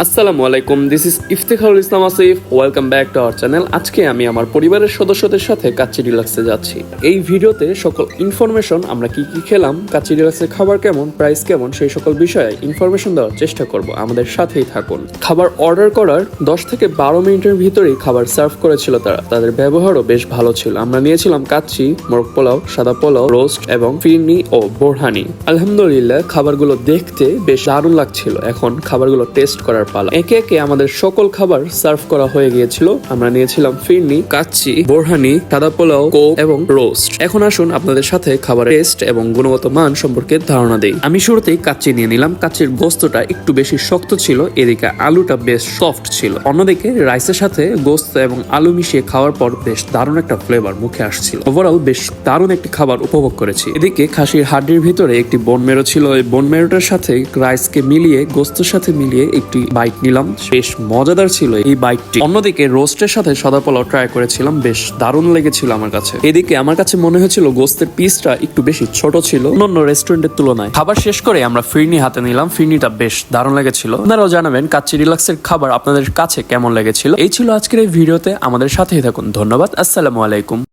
আসসালামু আলাইকুম this is Iftekharul Islam Asif welcome back to our channel আজকে আমি আমার পরিবারের সদস্যদের সাথে কাচ্চি ডিলাক্সে যাচ্ছি। এই ভিডিওতে সকল ইনফরমেশন আমরা কি কি খেলাম, কাচ্চি ডিলাক্সের খাবার কেমন প্রাইস কেমন, সেই সকল বিষয়ে ইনফরমেশন দেওয়ার চেষ্টা করব। আমাদের সাথেই থাকুন। খাবার অর্ডার করার দশ থেকে বারো মিনিটের ভিতরেই খাবার সার্ভ করেছিল তারা। তাদের ব্যবহারও বেশ ভালো ছিল। আমরা নিয়েছিলাম কাচ্চি, মোরগ পোলাও, সাদা পোলাও রোস্ট এবং ফিরনি ও বোরহানি। আলহামদুলিল্লাহ, খাবারগুলো দেখতে বেশ দারুণ লাগছিল। এখন খাবারগুলো টেস্ট করার পালা। একে একে আমাদের সকল খাবার সার্ভ করা হয়ে গিয়েছিল। আমরা নিয়েছিলাম ফিরনি, কাচ্চি, বোরহানি, সাদা পোলাও, কোক এবং রোস্ট। এখন আসুন আপনাদের সাথে খাবারের টেস্ট এবং গুণগত মান সম্পর্কে ধারণা দেই। আমি শুরুতেই কাচ্চি নিয়ে নিলাম। কাচ্চির গোস্তটা একটু বেশি শক্ত ছিল, এদিকে আলুটা বেশ সফট ছিল। অন্যদিকে রাইসের সাথে গোস্ত এবং আলু মিশিয়ে খাওয়ার পর বেশ দারুণ একটা ফ্লেভার মুখে আসছিল। ওভারঅল বেশ দারুণ একটি খাবার উপভোগ করেছি। এদিকে খাসির হাড্ডির ভিতরে একটি বোন মেরো ছিল। এই বোন মেরোটার সাথে রাইসকে মিলিয়ে, গোস্তের সাথে মিলিয়ে একটি বাইট নিলাম। বেশ মজাদার ছিল এই বাইকটি অন্যদিকে রোস্টের সাথে সাদা পোলাও ট্রাই করেছিলাম, বেশ দারুণ লেগেছিল আমার কাছে। এদিকে আমার কাছে মনে হয়েছিল গোস্তের পিসটা একটু বেশি ছোট ছিল। অন্য রেস্টুরেন্টের তুলনায়। খাবার শেষ করে আমরা ফিরনি হাতে নিলাম। ফিরনিটা বেশ দারুণ লেগেছিল। আপনারাও জানাবেন কাচ্চি রিলাক্সের খাবার আপনাদের কাছে কেমন লেগেছিল। এই ছিল আজকের এই ভিডিওতে। আমাদের সাথেই থাকুন। ধন্যবাদ। আসসালামু আলাইকুম।